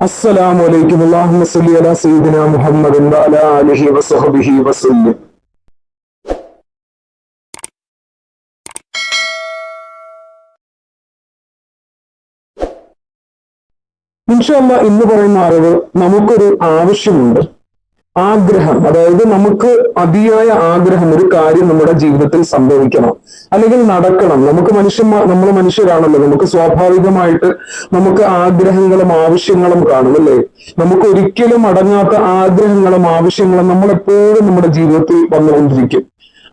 السلام عليكم اللهم صل على سيدنا محمد وعلى آله وصحبه وسلم ഇൻഷല്ല ഇന്ന് പറയുന്ന അറിവ് നമുക്കൊരു ആവശ്യമുണ്ട് ആഗ്രഹം. അതായത് നമുക്ക് അതിയായ ആഗ്രഹം ഒരു കാര്യം നമ്മുടെ ജീവിതത്തിൽ സംഭവിക്കണം. അല്ലെങ്കിൽ നടക്കണം. നമുക്ക് മനുഷ്യന്മാർ നമ്മൾ മനുഷ്യരാണല്ലോ. നമുക്ക് സ്വാഭാവികമായിട്ട് നമുക്ക് ആഗ്രഹങ്ങളും ആവശ്യങ്ങളും കാണും അല്ലേ? നമുക്ക് ഒരിക്കലും അടങ്ങാത്ത ആഗ്രഹങ്ങളും ആവശ്യങ്ങളും നമ്മൾ എപ്പോഴും നമ്മുടെ ജീവിതത്തിൽ വന്നുകൊണ്ടിരിക്കും.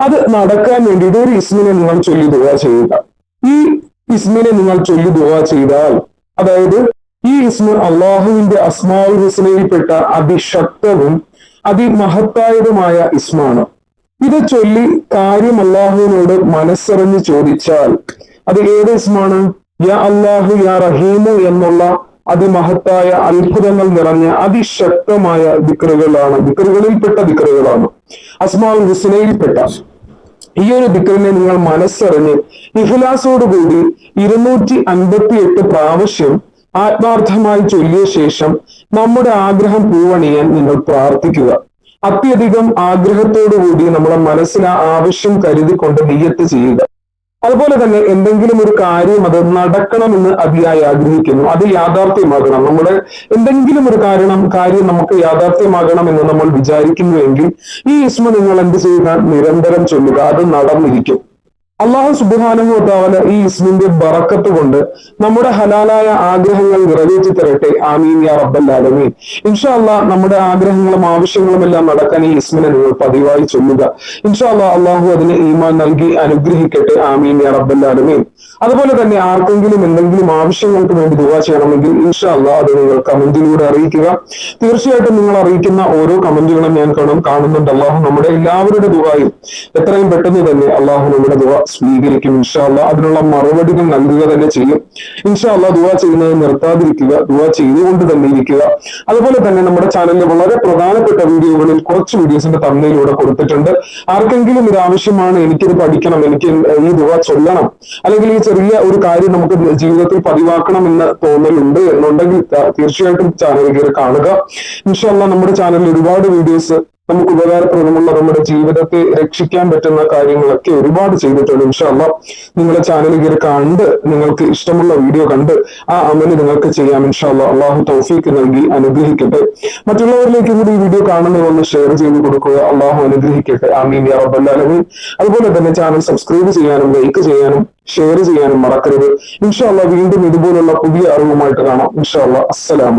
അത് നടക്കാൻ വേണ്ടിയിട്ട് ഒരു ഇസ്മിനെ നിങ്ങൾ ചൊല്ലി ദുവാ ചെയ്യുക. ഈ ഇസ്മിനെ നിങ്ങൾ ചൊല്ലി ദുവാ ചെയ്താൽ അതായത് ഈ ഇസ്മു അള്ളാഹുവിന്റെ അസ്മാവുൽ ഹുസ്നയിൽപ്പെട്ട അതിശക്തവും അതിമഹത്തായതുമായ ഇസ്മാണ്. ഇത് ചൊല്ലി കാര്യം അള്ളാഹുവിനോട് മനസ്സറിഞ്ഞ് ചോദിച്ചാൽ അത് ഏത് ഇസ്മാണ്? യാ അല്ലാഹു യാ റഹീമു എന്നുള്ള അതിമഹത്തായ അത്ഭുതങ്ങൾ നിറഞ്ഞ അതിശക്തമായ ദിക്കറുകളാണ് ദിക്കറുകളിൽപ്പെട്ട ദിക്കറുകളാണ് അസ്മാഉൽ ഹുസ്നയിൽപ്പെട്ട ഈ ഒരു ദിക്കറിനെ നിങ്ങൾ മനസ്സറിഞ്ഞ് ഇഹ്ലാസോടുകൂടി ഇരുന്നൂറ്റി അൻപത്തി എട്ട് പ്രാവശ്യം ആത്മാർത്ഥമായി ചൊല്ലിയ ശേഷം നമ്മുടെ ആഗ്രഹം പൂവണിയാൻ നിങ്ങൾ പ്രാർത്ഥിക്കുക. അത്യധികം ആഗ്രഹത്തോടുകൂടി നമ്മുടെ മനസ്സിൽ ആ ആവശ്യം കരുതിക്കൊണ്ട് നെയ്യത്ത് ചെയ്യുക. അതുപോലെ തന്നെ എന്തെങ്കിലും ഒരു കാര്യം അത് നടക്കണമെന്ന് അതിയായി ആഗ്രഹിക്കുന്നു. അത് യാഥാർത്ഥ്യമാകണം. നമ്മുടെ എന്തെങ്കിലും ഒരു കാരണം കാര്യം നമുക്ക് യാഥാർത്ഥ്യമാകണം എന്ന് നമ്മൾ വിചാരിക്കുന്നുവെങ്കിൽ ഈ ഇസ്മ നിങ്ങൾ എന്ത് ചെയ്യുക? നിരന്തരം ചൊല്ലുക. അത് നടന്നിരിക്കും. അള്ളാഹു സുബ്ഹാനഹു താവല ഈ ഇസ്മിന്റെ ബറക്കത്ത് കൊണ്ട് നമ്മുടെ ഹലാലായ ആഗ്രഹങ്ങൾ നിറവേറ്റി തരട്ടെ. ആമീൻ യാ റബ്ബല്ലാലമീൻ ഇൻഷാ അള്ളാ നമ്മുടെ ആഗ്രഹങ്ങളും ആവശ്യങ്ങളും എല്ലാം നടക്കാൻ ഈ ഇസ്മിനെ നിങ്ങൾ പതിവായി ചൊല്ലുക. ഇൻഷാ അള്ളാഹ് അള്ളാഹു അതിന് ഈമാൻ നൽകി അനുഗ്രഹിക്കട്ടെ. ആമീൻ യാ റബ്ബല്ലാലമീൻ അതുപോലെ തന്നെ ആർക്കെങ്കിലും എന്തെങ്കിലും ആവശ്യങ്ങൾക്ക് വേണ്ടി ദുവാ ചെയ്യണമെങ്കിൽ ഇൻഷാ അള്ളാഹ് അത് നിങ്ങൾ കമന്റിലൂടെ അറിയിക്കുക. തീർച്ചയായിട്ടും നിങ്ങൾ അറിയിക്കുന്ന ഓരോ കമന്റുകളും ഞാൻ കാണും കാണുന്നുണ്ട്. അള്ളാഹു നമ്മുടെ എല്ലാവരുടെ ദുവായും എത്രയും പെട്ടെന്ന് തന്നെ അള്ളാഹു നമ്മുടെ ദുവ സ്വീകരിക്കും. ഇൻഷാല്ല അതിനുള്ള മറുപടികൾ നൽകുക തന്നെ ചെയ്യും. ഇൻഷാല്ല ദുവ ചെയ്യുന്നത് നിർത്താതിരിക്കുക ദുവ ചെയ്തുകൊണ്ട് തന്നെ ഇരിക്കുക. അതുപോലെ തന്നെ നമ്മുടെ ചാനലിൽ വളരെ പ്രധാനപ്പെട്ട വീഡിയോകളിൽ കുറച്ച് വീഡിയോസിന്റെ തമ്മിലൂടെ കൊടുത്തിട്ടുണ്ട്. ആർക്കെങ്കിലും ഇത് ആവശ്യമാണ് എനിക്കിത് പഠിക്കണം എനിക്ക് ഈ ദുവ ചൊല്ലണം അല്ലെങ്കിൽ ഈ ചെറിയ ഒരു കാര്യം നമുക്ക് ജീവിതത്തിൽ പതിവാക്കണം എന്ന് തോന്നലുണ്ട് എന്നുണ്ടെങ്കിൽ തീർച്ചയായിട്ടും ചാനൽ കയറി കാണുക. ഇൻഷാല്ല നമ്മുടെ ചാനലിൽ ഒരുപാട് വീഡിയോസ് നമുക്ക് ഉപകാരപ്രദമുള്ള നമ്മുടെ ജീവിതത്തെ രക്ഷിക്കാൻ പറ്റുന്ന കാര്യങ്ങളൊക്കെ ഒരുപാട് ചെയ്തിട്ടുണ്ട് ഇൻഷാല്ല നിങ്ങളുടെ ചാനൽ കയറി കണ്ട് നിങ്ങൾക്ക് ഇഷ്ടമുള്ള വീഡിയോ കണ്ട് ആ അമൽ നിങ്ങൾക്ക് ചെയ്യാം ഇൻഷാല്ല അള്ളാഹു തൗഫീക്ക് നൽകി അനുഗ്രഹിക്കട്ടെ. മറ്റുള്ളവരിലേക്ക് കൂടി ഈ വീഡിയോ കാണുന്നതൊന്ന് ഷെയർ ചെയ്ത് കൊടുക്കുക. അള്ളാഹു അനുഗ്രഹിക്കട്ടെ. ആമീൻ യാ റബ്ബല്ലാലമീൻ അതുപോലെ തന്നെ ചാനൽ സബ്സ്ക്രൈബ് ചെയ്യാനും ലൈക്ക് ചെയ്യാനും ഷെയർ ചെയ്യാനും മറക്കരുത്. ഇൻഷാല്ല വീണ്ടും ഇതുപോലുള്ള പുതിയ അറിവുമായിട്ട് കാണാം. ഇൻഷാല്ല അസ്സലാമു